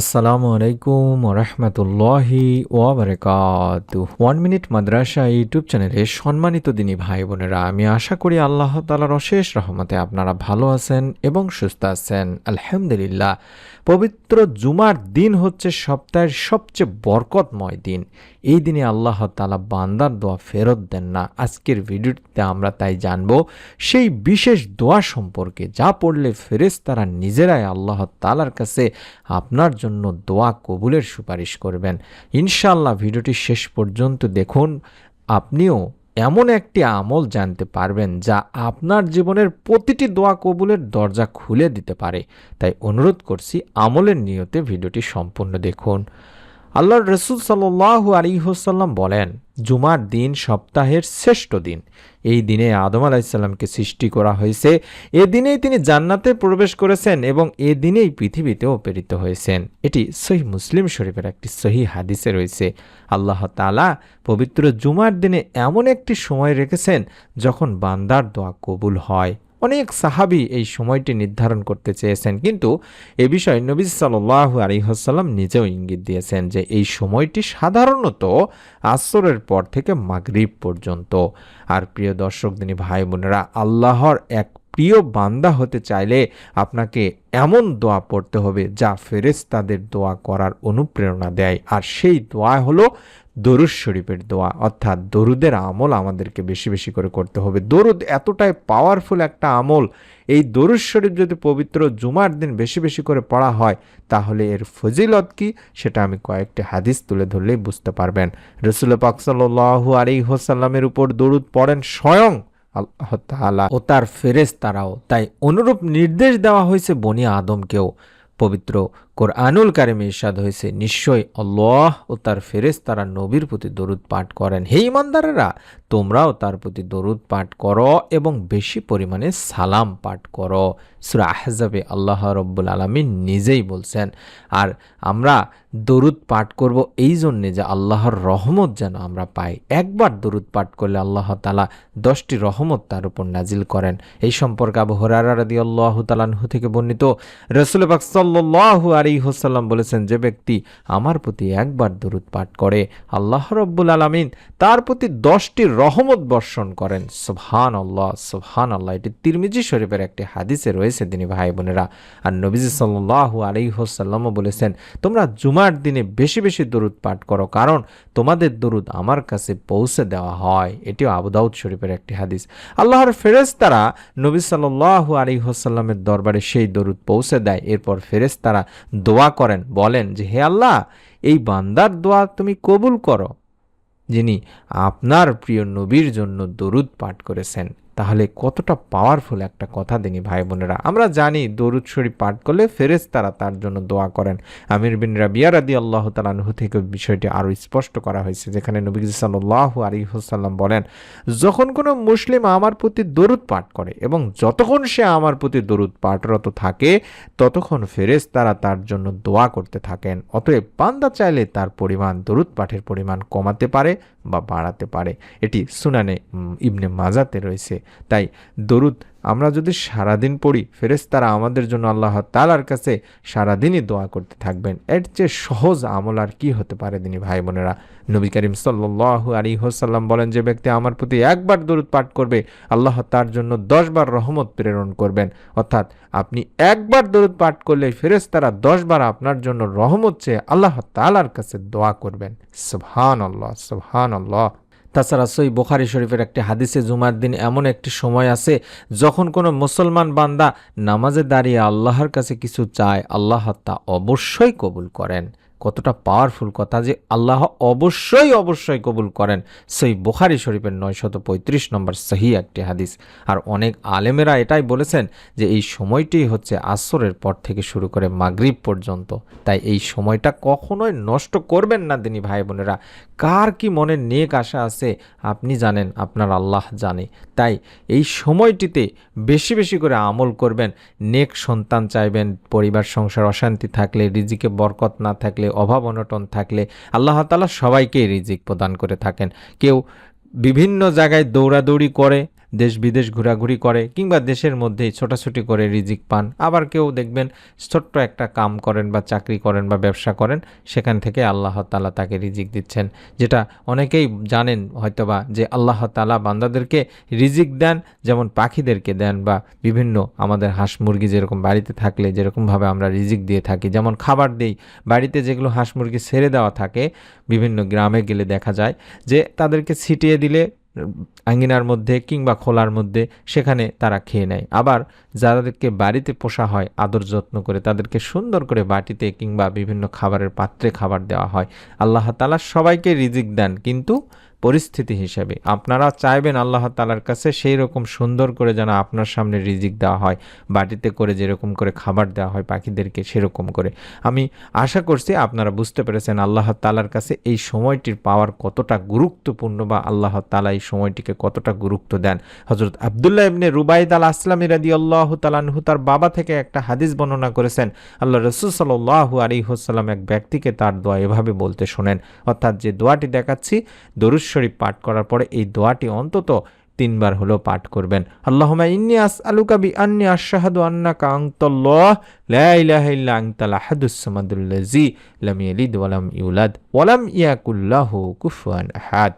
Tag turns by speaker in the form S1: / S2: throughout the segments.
S1: আসসালামু আলাইকুম রহমতুল্লাহি ওয়াবারকাত। ওয়ান মিনিট মাদ্রাসা ইউটিউব চ্যানেলে সম্মানিত দিনী ভাই বোনেরা, আমি আশা করি আল্লাহ তালার অশেষ রহমতে আপনারা ভালো আছেন এবং সুস্থ আছেন। আলহামদুলিল্লাহ, পবিত্র জুমার দিন হচ্ছে সপ্তাহের সবচেয়ে বরকতময় দিন। এই দিনে আল্লাহ তালা বান্দার দোয়া ফেরত দেন না। আজকের ভিডিওতে আমরা তাই জানব, সেই বিশেষ দোয়া সম্পর্কে যা পড়লে ফেরেস তারা নিজেরাই আল্লাহ তালার কাছে আপনার জন্য দোয়া কবুলের সুপারিশ করবেন। ইনশাল্লাহ ভিডিওটি শেষ পর্যন্ত দেখুন। আপনিও এমন একটি আমল জানতে পারবেন যা আপনার জীবনের প্রতিটি দোয়া কবুলের দরজা খুলে দিতে পারে। তাই অনুরোধ করছি আমলের নিয়তে ভিডিওটি সম্পূর্ণ দেখুন। আল্লাহর রসুল সাল্লাহ আলিহসাল্লাম বলেন, জুমার দিন সপ্তাহের শ্রেষ্ঠ দিন। এই দিনে আদম আলাইসাল্লামকে সৃষ্টি করা হয়েছে। এ দিনেই তিনি জান্নাতে প্রবেশ করেছেন এবং এ দিনেই পৃথিবীতেও প্রেরিত হয়েছেন। এটি সহি মুসলিম শরীফের একটি সহি হাদিসে রয়েছে। আল্লাহ তালা পবিত্র জুমার দিনে এমন একটি সময় রেখেছেন যখন বান্দার দোয়া কবুল হয়। অনেক সাহাবি এই সময়টি নির্ধারণ করতে চেয়েছেন, কিন্তু এ বিষয়ে নবী সাল্লাহ আলিহাসাল্লাম নিজেও ইঙ্গিত দিয়েছেন যে এই সময়টি সাধারণত আসরের পর থেকে মাগরিব পর্যন্ত। আর প্রিয় দর্শক, দিনী ভাই বোনেরা, আল্লাহর এক প্রিয় বান্দা হতে চাইলে আপনাকে এমন দোয়া পড়তে হবে যা ফেরেস্তাদের দোয়া করার অনুপ্রেরণা দেয়। আর সেই দোয়া হলো দরুদ শরীফের দোয়া। অর্থাৎ দরুদের আমল আমাদেরকে বেশি বেশি করে করতে হবে। দরুদ এতটাই পাওয়ারফুল একটা আমল। এই দরুদ শরীফ যদি পবিত্র জুমার দিন বেশি বেশি করে পড়া হয়, তাহলে এর ফজিলত কি সেটা আমি কয়েকটি হাদিস তুলে ধরলেই বুঝতে পারবেন। রসুল পাক সাল্লাহু আলী হোসাল্লামের উপর দরুদ পড়েন স্বয়ং আল্লাহ ও তার ফেরেস তারাও তাই অনুরূপ নির্দেশ দেওয়া হয়েছে বনি আদমকেও। পবিত্র কোরআনুল কারিমে ইরশাদ হয়েছে নিশ্চয় আল্লাহ ও তার ফেরেস তারা নবীর প্রতি দরুদ পাঠ করেন। হে ইমানদারেরা তোমরাও তার প্রতি দরুদ পাঠ করো এবং বেশি পরিমাণে সালাম পাঠ করো। সুরা আহজাবে আল্লাহ রব্বুল আলমিন নিজেই বলছেন, আর আমরা দরুদ পাঠ করব এই জন্যে যে আল্লাহর রহমত যেন আমরা পাই। একবার দরুদ পাঠ করলে আল্লাহ তালা দশটি রহমত তার উপর নাজিল করেন। এই সম্পর্কে আবু হরারা রাদি আল্লাহ তালানহু থেকে বর্ণিত, রসুল পাক সাল্লাহু আলী হোসাল্লাম বলেছেন, যে ব্যক্তি আমার প্রতি একবার দরুদ পাঠ করে, আল্লাহ রব্বুল আলমিন তার প্রতি দশটি রহমত বর্ষণ করেন। সুবহান আল্লাহ সুবহান আল্লাহ এটি তিরমিজি শরীফের একটি হাদিসে রয়েছে তিনি ভাই বোনেরা। আর নবীজি সাল্লাহু আলী হোসাল্লামও বলেছেন, তোমরা জুমার দিনে বেশি বেশি দরুদ পাঠ করো, কারণ তোমাদের দরুদ আমার কাছে পৌঁছে দেওয়া হয়। এটিও আবুদাউদ শরীফের একটি হাদিস। আল্লাহর ফেরেস তারা নবী সাল্লাহু আলী হোসাল্লামের দরবারে সেই দরুদ পৌঁছে দেয়। এরপর ফেরেস তারা দোয়া করেন, বলেন যে, হে আল্লাহ, এই বান্দার দোয়া তুমি কবুল করো, যিনি আপনার প্রিয় নবীর জন্য দরুদ পাঠ করেছেন। তাহলে কতটা পাওয়ারফুল একটা কথা, দিনি ভাই বোনেরা আমরা জানি দরুদ শরীফ পাঠ করলে ফেরেস তারা তার জন্য দোয়া করেন। আমির বিন রাবিয়া রাদি আল্লাহ তালানহু থেকে বিষয়টি আরও স্পষ্ট করা হয়েছে, যেখানে নবী সাল্লাহ আলী হুসাল্লাম বলেন, যখন কোনো মুসলিম আমার প্রতি দরুদ পাঠ করে এবং যতক্ষণ সে আমার প্রতি দরুদ পাঠরত থাকে, ততক্ষণ ফেরেস তারা তার জন্য দোয়া করতে থাকেন। অতএব পান্দা চাইলে তার পরিমাণ দরুদ পাঠের পরিমাণ কমাতে পারে বা বাড়াতে পারে। এটি সুনানে ইবনে মাজাতে রয়েছে। তাই দরুদ আমরা যদি সারাদিন পড়ি ফেরেস তারা আমাদের জন্য আল্লাহ তালার কাছে সারাদিনই দোয়া করতে থাকবেন। এর চেয়ে সহজ আমল আর কি হতে পারে, দিনী ভাই বোনেরা? নবী করিম সাল্লাহ আলী হোসাল্লাম বলেন, যে ব্যক্তি আমার প্রতি একবার দরুদ পাঠ করবে, আল্লাহ তার জন্য দশবার রহমত প্রেরণ করবেন। অর্থাৎ আপনি একবার দরুদ পাঠ করলে ফেরেস তারা দশবার আপনার জন্য রহমত চেয়ে আল্লাহ তালার কাছে দোয়া করবেন। সুবহান আল্লাহ সুবহান আল্লাহ তাছাড়া সই বোখারি শরীফের একটি হাদিসে জুমার দিন এমন একটি সময় আছে যখন কোনো মুসলমান বান্দা নামাজে দাঁড়িয়ে আল্লাহর কাছে কিছু চায়, আল্লাহ তা অবশ্যই কবুল করেন। কতটা পাওয়ারফুল কথা যে আল্লাহ অবশ্যই অবশ্যই কবুল করেন। সেই বোখারি শরীফের নয়শত পঁয়ত্রিশ নম্বর সহি একটি হাদিস। আর অনেক আলেমেরা এটাই বলেছেন যে এই সময়টি হচ্ছে আসরের পর থেকে শুরু করে মাগরিব পর্যন্ত। তাই এই সময়টা কখনোই নষ্ট করবেন না দিনী ভাই বোনেরা। কার কি মনে নেক আশা আছে? আপনি জানেন, আপনার আল্লাহ জানে। তাই এই সময়টিতে বেশি বেশি করে আমল করবেন। নেক সন্তান চাইবেন, পরিবার, সংসার অশান্তি থাকলে, রিজিকে বরকত না থাকলে অভাব, অনটন থাকলে আল্লাহ তালা সবাইকে রিজিক প্রদান করে থাকেন। কেউ বিভিন্ন জায়গায় দৌড়াদৌড়ি করে দেশ বিদেশ ঘোরাঘুরি করে কিংবা দেশের মধ্যেই ছোটাছুটি করে রিজিক পান। আবার কেউ দেখবেন ছোট্ট একটা কাম করেন বা চাকরি করেন বা ব্যবসা করেন, সেখান থেকে আল্লাহ তালা তাকে রিজিক দিচ্ছেন। যেটা অনেকেই জানেন হয়তোবা যে আল্লাহ তালা বান্দাদেরকে রিজিক দেন, যেমন পাখিদেরকে দেন বা বিভিন্ন আমাদের হাঁস মুরগি যেরকম বাড়িতে থাকলে যেরকমভাবে আমরা রিজিক দিয়ে থাকি। যেমন খাবার দেই, বাড়িতে যেগুলো হাঁস মুরগি ছেড়ে দেওয়া থাকে, বিভিন্ন গ্রামে গেলে দেখা যায় যে তাদেরকে ছিটিয়ে দিলে আঙ্গিনার মধ্যে কিংবা খোলার মধ্যে সেখানে তারা খেয়ে নেয়। আবার যাদেরকে বাড়িতে পোষা হয়, আদর যত্ন করে, তাদেরকে সুন্দর করে বাটিতে কিংবা বিভিন্ন খাবারের পাত্রে খাবার দেওয়া হয়। আল্লাহ তালা সবাইকে রিজিক দেন, কিন্তু পরিস্থিতি হিসেবে। আপনারা চাইবেন আল্লাহ তালার কাছে সেই রকম সুন্দর করে যেন আপনার সামনে রিজিক দেওয়া হয়, বাটিতে করে যেরকম করে খাবার দেওয়া হয় পাখিদেরকে সেরকম করে। আমি আশা করছি আপনারা বুঝতে পেরেছেন আল্লাহ তালার কাছে এই সময়টির পাওয়ার কতটা গুরুত্বপূর্ণ বা আল্লাহ তালা এই সময়টিকে কতটা গুরুত্ব দেন। হজরত আবদুল্লাহ ইবনে রুবাইদ আল আসলামী রাদি আল্লাহ তালানহু তার বাবা থেকে একটা হাদিস বর্ণনা করেছেন। আল্লাহ রসুল সাল্লাহু আলী হোসাল্লাম এক ব্যক্তিকে তার দোয়া এভাবে বলতে শোনেন, অর্থাৎ যে দোয়াটি দেখাচ্ছি, দরুদ শরীফ পাঠ করার পরে এই দোয়াটি অন্তত তিনবার হলো পাঠ করবেন। আল্লাহুম্মা ইন্নী আসআলুকা বিআন্নী আশহাদু আন্নাকা আনতাল্লাহ, লা ইলাহা ইল্লা আনতাল আহাদুস সামাদুল্লাযী লাম ইয়ালিদ ওয়া লাম ইউলাদ ওয়া লাম ইয়াকুল কুফুয়ান আহাদ।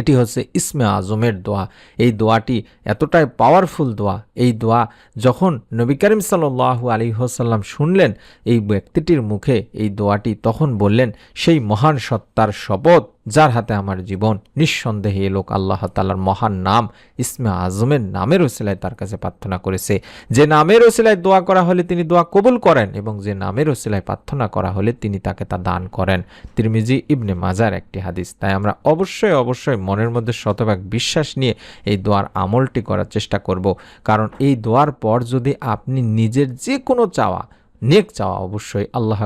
S1: এটি হচ্ছে ইসমে আজমের দোয়া। এই দোয়াটি এতটাই পাওয়ারফুল দোয়া। এই দোয়া যখন নবী করিম সাল্লাল্লাহু আলী হোসাল্লাম শুনলেন, এই ব্যক্তিটির মুখে এই দোয়াটি তখন বললেন, সেই মহান সত্তার শপথ যার হাতে আমার জীবন। নিঃসন্দেহে এ লোক আল্লাহ তালার মহান নাম, ইসমে আজমের নামের ওসিলায় তার কাছে প্রার্থনা করেছে। যে নামের ওসিলায় দোয়া করা হলে তিনি দোয়া কবুল করেন এবং যে নামের ওসিলায় প্রার্থনা করা হলে তিনি তাকে তা দান করেন। তিরমিজি ইবনে মাজার একটি হাদিস। তাই আমরা অবশ্যই অবশ্যই মনের মধ্যে শতভাগ বিশ্বাস নিয়ে এই দোয়ার আমলটি করার চেষ্টা করব। কারণ এই দোয়ার পর যদি আপনি নিজের যে কোনো চাওয়া নেক চাওয়া অবশ্যই আল্লাহ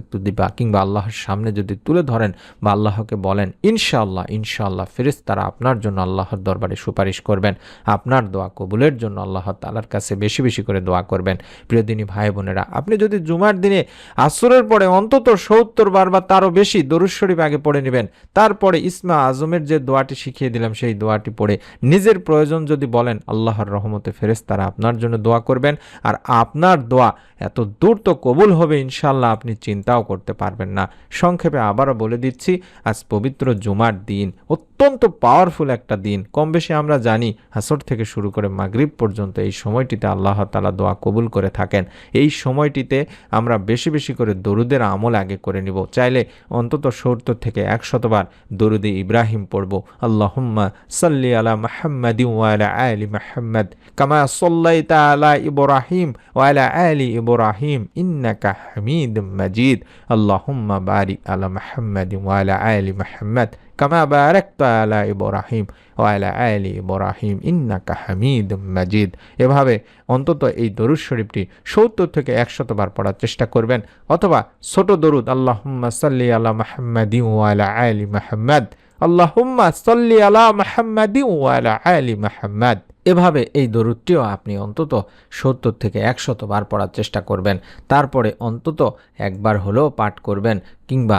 S1: একটু দিবা কিংবা আল্লাহর সামনে যদি তুলে ধরেন বা আল্লাহকে বলেন, ইনশাআল্লাহ ইনশাআল্লাহ ফেরেস তারা আপনার জন্য আল্লাহর দরবারে সুপারিশ করবেন। আপনার দোয়া কবুলের জন্য আল্লাহ তালার কাছে বেশি বেশি করে দোয়া করবেন। প্রিয়দিনী ভাই বোনেরা, আপনি যদি জুমার দিনে আসরের পরে অন্তত সত্তর বার বা তারও বেশি দরুদ শরীফ আগে পড়ে নেবেন, তারপরে ইসমা আজমের যে দোয়াটি শিখিয়ে দিলাম, সেই দোয়াটি পড়ে নিজের প্রয়োজন যদি বলেন, আল্লাহর রহমতে ফেরেস তারা আপনার জন্য দোয়া করবেন। আর আপনার দোয়া এত দূর তো কবুল হবে ইনশাল্লাহ আপনি চিন্তাও করতে পারবেন না। সংক্ষেপে আবারও বলে দিচ্ছি, আজ পবিত্র জুমার দিন অত্যন্ত পাওয়ারফুল একটা দিন। কম বেশি আমরা জানি হাসর থেকে শুরু করে মাগরিব পর্যন্ত এই সময়টিতে আল্লাহ তালা দোয়া কবুল করে থাকেন। এই সময়টিতে আমরা বেশি বেশি করে দরুদের আমল আগে করে নিব। চাইলে অন্তত সত্তর থেকে একশতবার দরুদে ইব্রাহিম পড়ব। আল্লাহুম্মা সাল্লি আলা মাহাম্মাদি ওয়ালা আলি মাহাম্মদ কামা সাল্লাইতা আলা ইব্রাহিম ওয়ালা আলি ইব্রাহিম ইন্নাকা হামিদ মাজিদ। আল্লাহুম্মা বারিক আলা মাহাম্মাদি ওয়ালা আলি মাহাম্মদ। কামা বারাকতা আলা ইব্রাহিম ওয়ালা আলি ইব্রাহিম ইন্নাকা হামিদ মাজিদ এভাবে অন্তত এই দরুদ শরীফটি সত্তর থেকে একশতবার পড়ার চেষ্টা করবেন, অথবা ছোট দরুদ, আল্লাহুম্মা সাল্লি আলা মাহাম্মাদি ওয়ালা আলি মাহাম্মদ, আল্লাহুম্মা সাল্লি আলা মাহাম্মাদি ওয়ালা আলি মাহাম্মদ। এভাবে এই দরুদটিও আপনি অন্তত সত্তর থেকে একশত বার পড়ার চেষ্টা করবেন, তারপরে অন্তত একবার হলেও পাঠ করবেন কিংবা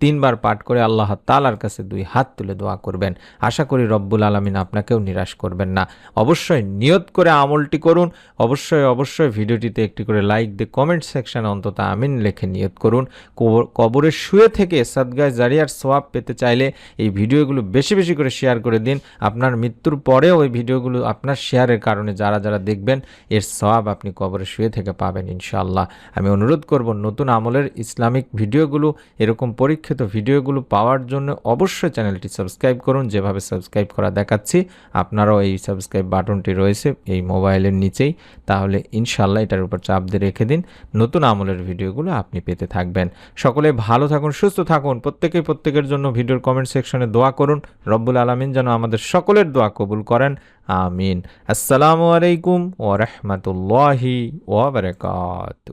S1: তিনবার পাঠ করে আল্লাহ তালার কাছে দুই হাত তুলে দোয়া করবেন। আশা করি রব্বুল আলমিন আপনাকেও নিরাশ করবেন না। অবশ্যই নিয়ত করে আমলটি করুন। অবশ্যই অবশ্যই ভিডিওটিতে একটি করে লাইক দিয়ে কমেন্ট সেকশানে অন্তত আমিন লেখে নিয়ত করুন। কবর- কবরে শুয়ে থেকে সাদগায় জারিয়ার সোয়াব পেতে চাইলে এই ভিডিওগুলো বেশি বেশি করে শেয়ার করে দিন। আপনার মৃত্যুর পরেও ওই ভিডিওগুলো আপনার শেয়ারের কারণে যারা যারা দেখবেন, এর সোয়াব আপনি কবরে শুয়ে থেকে পাবেন ইনশাআল্লাহ। আমি অনুরোধ করব নতুন আমলের ইসলামিক ভিডিওগুলো এরকম পরীক্ষিত ভিডিওগুলো পাওয়ার জন্য অবশ্যই চ্যানেলটি সাবস্ক্রাইব করুন। যেভাবে সাবস্ক্রাইব করা দেখাচ্ছি, আপনারাও এই সাবস্ক্রাইব বাটনটি রয়েছে এই মোবাইলের নিচেই। তাহলে ইনশাল্লাহ এটার উপর চাপ দিয়ে রেখে দিন, নতুন আমলের ভিডিওগুলো আপনি পেতে থাকবেন। সকলে ভালো থাকুন, সুস্থ থাকুন, প্রত্যেকেই প্রত্যেকের জন্য ভিডিওর কমেন্ট সেকশনে দোয়া করুন। রব্বুল আলমিন যেন আমাদের সকলের দোয়া কবুল করেন। আমিন। আসসালামু আলাইকুম ওরহমতুল্লাহি ওবরকাত